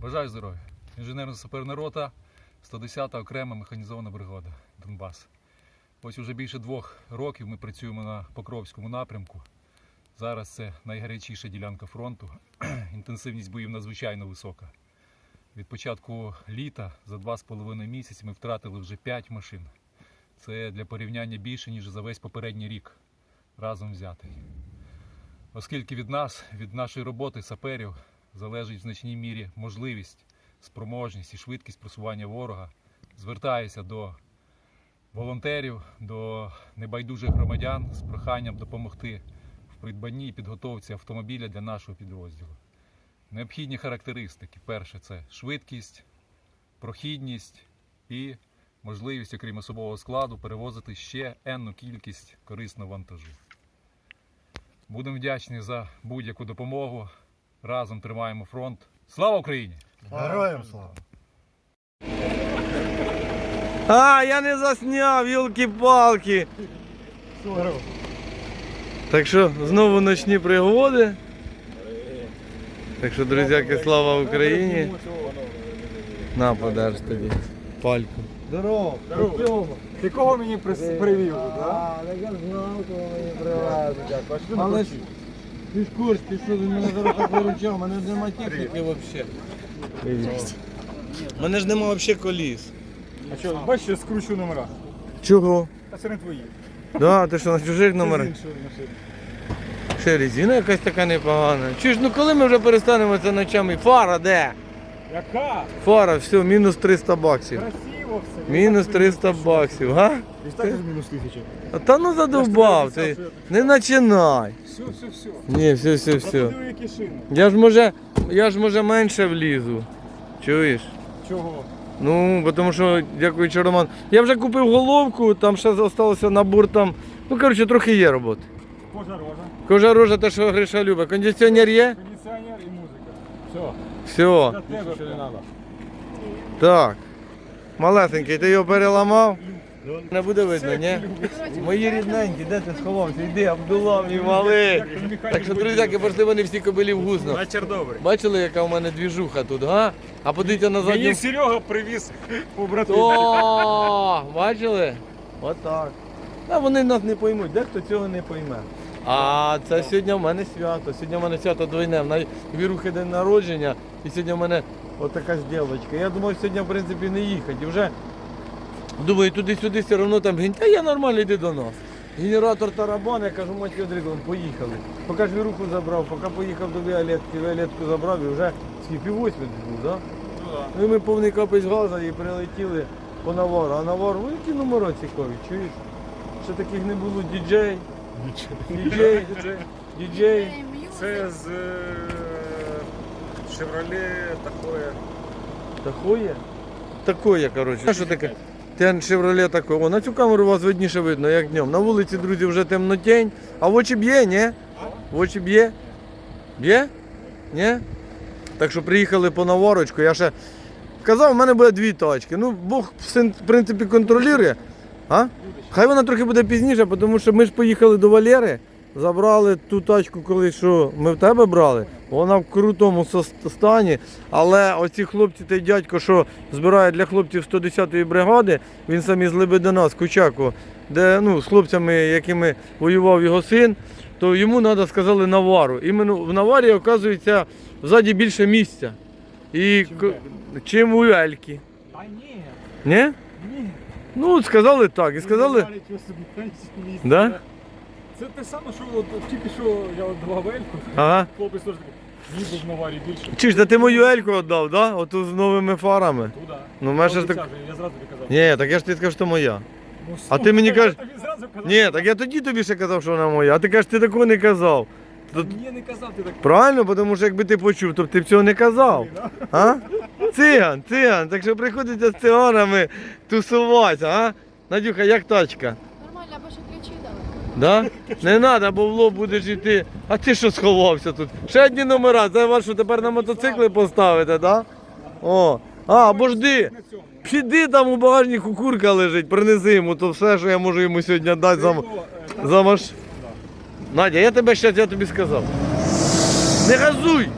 Бажаю здоров'я. Інженерно-саперна рота, 110-та окрема механізована бригада Донбас. Ось уже більше двох років ми працюємо на Покровському напрямку. Зараз це найгарячіша ділянка фронту. Інтенсивність боїв надзвичайно висока. Від початку літа за два з половиною місяці ми втратили вже 5 машин. Це для порівняння більше, ніж за весь попередній рік разом взятий. Оскільки від нас, від нашої роботи саперів, залежить в значній мірі можливість, спроможність і швидкість просування ворога, звертаюся до волонтерів, до небайдужих громадян з проханням допомогти в придбанні і підготовці автомобіля для нашого підрозділу. Необхідні характеристики. Перше це швидкість, прохідність і можливість, окрім особового складу, перевозити ще енну кількість корисного вантажу. Будемо вдячні за будь-яку допомогу. Разом тримаємо фронт. Слава Україні! Героям слава! А, я не засняв, йолки-палки. Так що, знову ночні пригоди. Так що, друзяки, слава Україні. На, подерж тобі. Пальку. Здорово! Здорово. Ти кого мені привів? А, так я знав, кого мені привезли. Але? Ти ж курс, ти що, він мене зараз виручав, у мене нема техніки взагалі. У мене ж нема взагалі коліс. А що, бачиш, я скручу номера. Чого? А це не твої. Да, ти що на чужих номерах? Машини. Ще резина якась така непогана. Ж ну коли ми вже перестанемо це ночами? Фара де? Яка? Фара, все, мінус 300 баксів. Красиво все. Мінус 300 баксів, га? І так ж мінус тисяча. А Та ну задовбав, ти не починай. Все, все, все. Ні, все, все, все. Подиви, які шини. Я ж може, я ж може менше влізу. Чуєш? Чого? Ну, бо тому що, дякуючи Роман. Я вже купив головку, там ще залишилося набор там. Ну, коротше, трохи є роботи. Кожа рожа, Кожа рожа, те, що Гриша любить. Кондиціонер є? кондиціонер і музика. Все. Все. Для тебе що не треба. Так. Малесенький, ти його переламав? Не буде видно, ні? Мої рідненькі, де ти сховався? Йди, Абдулла, мій малий. Так що, друзяки, пошли вони всі кобилі в гусно. Вечір добрий. Бачили, яка в мене двіжуха тут, га? А подивіться на задню. Мені Серега привіз побратимів. О, бачили? Отак. Та вони нас не поймуть, дехто цього не пойме. А це сьогодні в мене свято. Сьогодні в мене свято двойне. Неї вірухи день народження. І сьогодні в мене отака ж дівчинка. Я думав, сьогодні в принципі не їхати. Вже думаю, туди-сюди все одно там гінь. Та я нормально йди до нас. Генератор тарабан, я кажу, мать Одригом, поїхали. Поки ж віруху забрав, поки поїхав до Віолетки, Віолетку забрав і вже скільки восьми був, так? Ну і ми повний капець газу і прилетіли по навару. А навар, ну які номера цікаві, чуєш? Ще таких не було діджей. Діджей, діджей. Це з е, Chevrolet такое. Такое? Такое, коротше. Що таке? Те Шевроле таке. О, на цю камеру вас видніше видно, як днем. На вулиці, друзі, вже темнотень. А в очі б'є, ні? В очі б'є? Б'є? Ні? Так що приїхали по наварочку. Я ще казав, в мене буде дві тачки. Ну, Бог в принципі контролює. А? Хай вона трохи буде пізніше, тому що ми ж поїхали до Валери, забрали ту тачку, коли що ми в тебе брали. Вона в крутому стані. Але оці хлопці, той дядько, що збирає для хлопців 110-ї бригади, він сам із Лебедина, з Кучаку, де ну, з хлопцями, якими воював його син, то йому треба сказали навару. Іменно в наварі, оказується, ззаді більше місця. І чим у Ельки. А ні, Ні? ні. Ну, сказали так. І сказали. Да? Це те саме, що от, от тільки що я давав Ельку, Ага. хлопець теж такий, їздив в Наварі більше. Чи ж та ти мою Ельку віддав, да? Оту з новими фарами. Туда. Ну, мене ж Я так. Я зразу тобі казав. Ні, так я ж тобі сказав, що моя. Ну, А слухай, ти мені я кажеш- тобі зразу казав. Ні, так я тоді тобі ще казав, що вона моя. А ти кажеш, ти такого не казав. Та Мені не казав, ти так. Правильно, тому що якби ти почув, то б ти б цього не казав. А? Циган, циган. Так що приходиться з циганами тусуватися, а? Надюха, як тачка? Нормально, або ще ключі дали. Да? Не треба, бо в лоб будеш йти. А ти що сховався тут? Ще одні номера, це вашу тепер на мотоцикли поставите, да? О. А, або жди. Піди там у багажнику курка лежить, принеси йому, то все, що я можу йому сьогодні дати за, е, за маш... Надя, я тебе щас, я тобі сказав. Не газуй!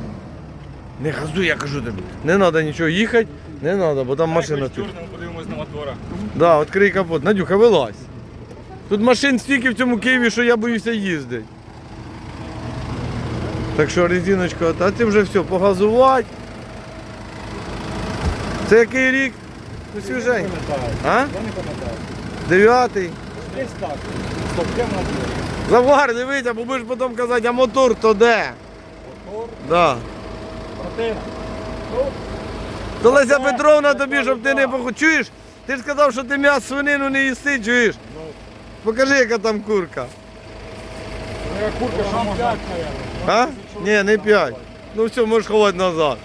Не газуй, я кажу тобі. Не треба нічого їхати, не треба, бо там машина тут. Чорному подивимось на мотора. Да, відкрий капот. Надюха, вилазь. Тут машин стільки в цьому Києві, що я боюся їздити. Так що резиночка, а ти вже все, погазувати. Це який рік? Ну свіженький. А? Я не пам'ятаю. Дев'ятий. Десь так. Стоп, де вона була? Завар, дивися, бо будеш потім казати, а мотор то де? Мотор, Да. протина. То Леся Петровна тобі, щоб ти не поху... Чуєш? Ти ж сказав, що ти м'ясо свинину не їси, чуєш? Покажи, яка там курка. Моя курка, що можна. А? Ні, не 5. Ну все, можеш ховати назад.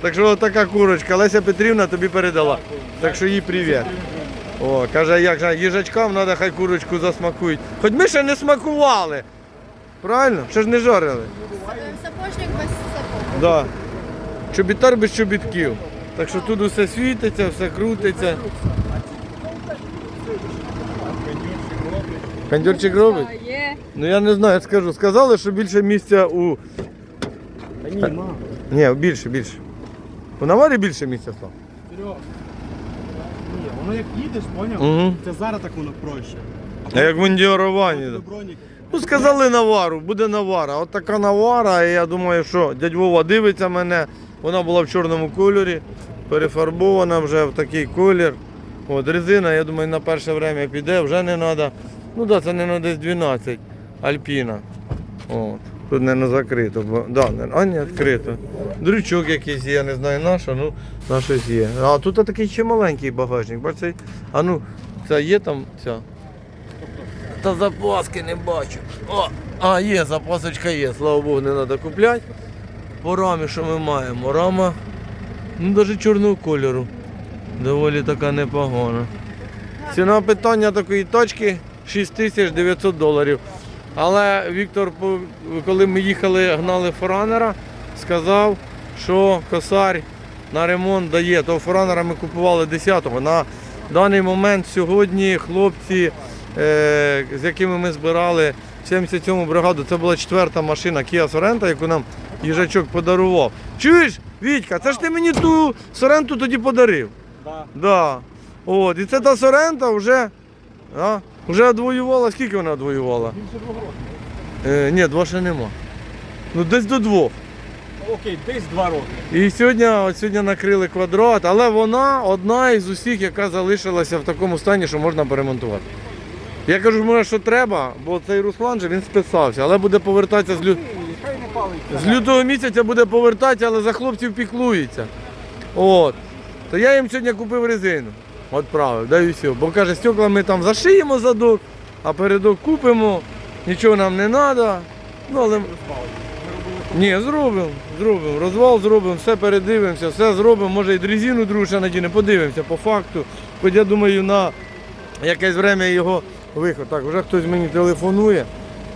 Так що така курочка. Леся Петрівна тобі передала. Так що їй привіт. О, каже, як же їжачкам треба хай курочку засмакують. Хоч ми ще не смакували. Правильно? Ще ж не жарили. Сапожник без сапог. Да. Чобітар без чобітків. Так що тут усе світиться, все крутиться. Кондюрчик робить? Є. Ну я не знаю, я скажу. Сказали, що більше місця у. Та ні, ма. Ні, більше, більше. У наварі більше місця стало. Серйозно. Воно як їдеш, поняв? Угу. Це зараз так воно проще. А як да. Бронік. Ну сказали навару, буде навара. От така навара, і я думаю, що дядь Вова дивиться мене. Вона була в чорному кольорі, перефарбована вже в такий колір. От резина, я думаю, на перше время піде, вже не треба. Ну так, да, це не на десь 12 Альпіна. От. Тут не закрито, бо да, а не відкрито. Дрючок якийсь є, я не знаю на що, ну на щось є. А тут такий ще маленький багажник. Бачите? А ну, це є там ця. Та запаски не бачу. О, а, є, запасочка є, слава Богу, не треба купляти. По рамі, що ми маємо? Рама, ну навіть чорного кольору. Доволі така непогана. Ціна питання такої точки 6900 доларів. Але Віктор, коли ми їхали, гнали форанера, сказав, що косарь на ремонт дає. Того форанера ми купували 10-го. На даний момент сьогодні хлопці, е, з якими ми збирали 77-му бригаду, це була четверта машина Kia Sorento, яку нам їжачок подарував. Чуєш, Вітька, це ж ти мені ту Sorento тоді подарив. Да. Да. От, і це та Сорента вже, а, вже одвоювала. Скільки вона одвоювала? Більше двох років. Е, ні, два ще нема. Ну десь до двох. Окей, десь два роки. І сьогодні, от сьогодні накрили квадрат, але вона одна із усіх, яка залишилася в такому стані, що можна поремонтувати. Я кажу, може, що треба, бо цей Руслан же він списався, але буде повертатися з, лю... Хай не палить. з лютого місяця буде повертатися, але за хлопців піклується. От. То я їм сьогодні купив резину. Отправив, да і все. Бо каже, стекла ми там зашиємо задок, а передок купимо, нічого нам не треба. Ну, але... Ні, зробимо, зробимо. Розвал зробимо, все передивимося, все зробимо. Може і дрезину другу ще надінемо, подивимося по факту. Хоч я думаю, на якесь время його виход. Так, вже хтось мені телефонує.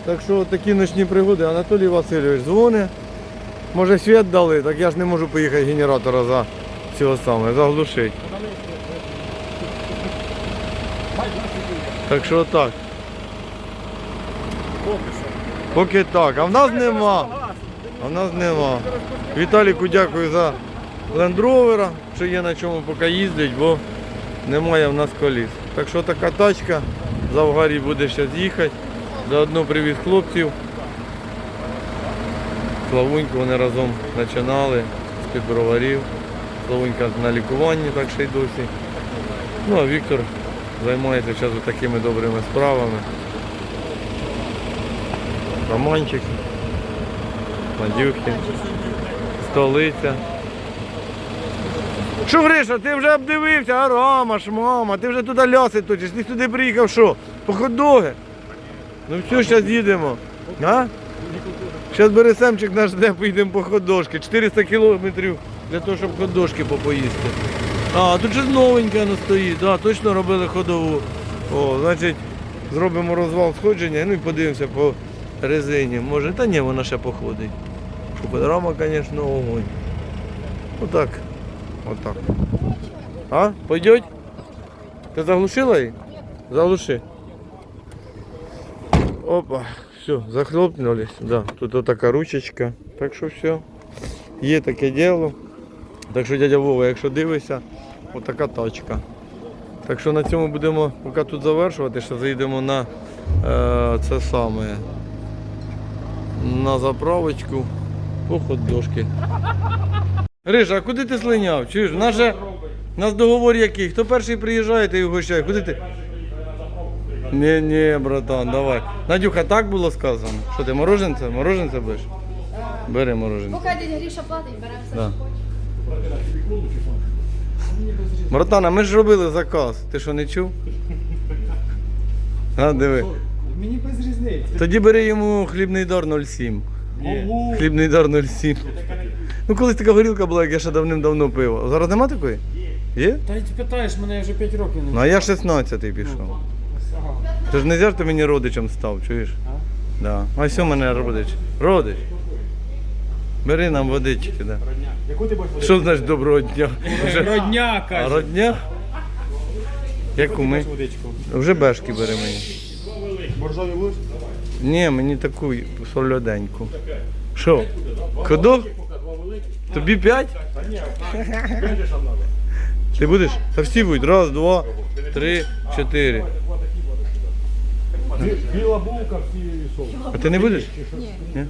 Так що такі ночні пригоди. Анатолій Васильович дзвонить. Може світ дали, так я ж не можу поїхати генератора за цього саме, заглушити. Так що так. Поки що. Поки так. А в нас нема. А в нас нема. Віталіку дякую за лендровера, що є на чому поки їздить, бо немає в нас коліс. Так що така тачка, Завгарі буде ще з'їхати. Заодно привіз хлопців. Славуньку вони разом починали з-під броварів. Славунька на лікуванні, так ще й досі. Ну а Віктор займається зараз такими добрими справами. Романчик, Надюхи, столиця. Що, Гриша, ти вже обдивився, а Рома, ж, мама, ти вже туди ляси точиш, ти сюди приїхав що? По хот-доги? Ну все, зараз їдемо. А? Зараз Бересемчик наш де поїдемо по ходошки. 400 кілометрів для того, щоб ходошки попоїсти. А, тут щось новеньке воно стоїть, да, точно робили ходову. О, значить, зробимо розвал сходження, ну і подивимося по резині. Може, та ні, вона ще походить. Рама, звісно, огонь. Отак. Отак. А? Пойдеть? Ти заглушила її? Заглуши. Опа, все, захлопнулись. Да. Тут вот такая ручечка. Так что все. Є таке діло. Так що дядя Вова, якщо дивишся, отака тачка. Так що на цьому будемо поки тут завершувати, ще заїдемо на е, це саме на заправочку по хот-дошки. Рижа, а куди ти слиняв? Чуєш? У нас, же, у нас договор який? Хто перший приїжджає, той угощає. Куди ти? Ні, ні, братан, давай. Надюха, так було сказано. Що ти, мороженце? Мороженце будеш? Бери мороженце. Поки Гріша платить, беремо все, що хочеш. Братана, ми ж робили заказ. Ти що не чув? А, диви. Мені без різниці. Тоді бери йому хлібний дар 0,7. Хлібний дар 0,7. Ну колись така горілка була, як я ще давним-давно пив. А Зараз нема такої? Є? Та й ти питаєш, мене вже 5 років не Ну а я 16-й пішов. Ти ж не зяр ти мені родичем став, чуєш? Да. А у мене родич. Родич. Бери нам водички, да. Яку ти будеш Що значить доброго дня? Вже- Родня, А каже. родня? Яку ми? водичку? Вже бешки бери мені. Боржові будеш? Ні, мені таку солоденьку. Що? Кудок? Тобі п'ять? Ти будеш? Та всі будуть. Раз, два, три, чотири. Біла булка, всі соус. А ти не будеш? Ні.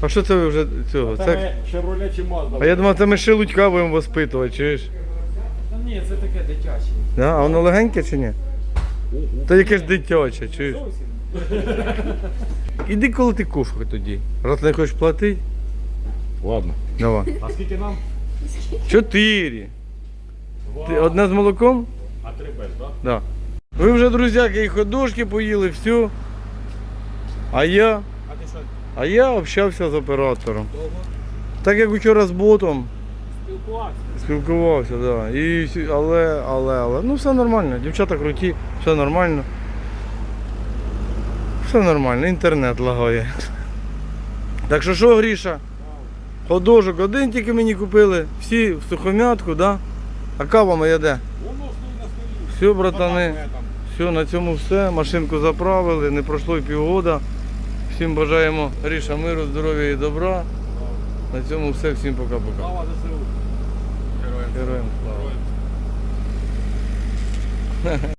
А що це ви вже цього? Це... Шевроле чи Мазда? А я думав, це ми шелудька будемо воспитувати, чуєш? Та ні, це таке дитяче. Да? А воно легеньке чи ні? Та яке ж дитяче, чуєш? Іди коли ти куфа тоді. Раз не хочеш платити, Ладно. давай. А скільки нам? Чотири. Ти одне з молоком? А три без, так? Да. Ви вже, друзяки, і ходошки поїли, все. А я, А я общався з оператором. Так як вчора з ботом Спілкувався. спілкувався, да. І, але, але, але. Ну все нормально. Дівчата круті, все нормально. Все нормально, інтернет лагає. Так що що, Гріша? Ходожок один тільки мені купили, всі в сухомятку, да? А кава моя де? Все, братани. Все, на цьому все. Машинку заправили, не пройшло й півгода. Всім бажаємо ріша миру, здоров'я і добра. На цьому все, всім пока-пока. Слава ЗСУ. Героям слава.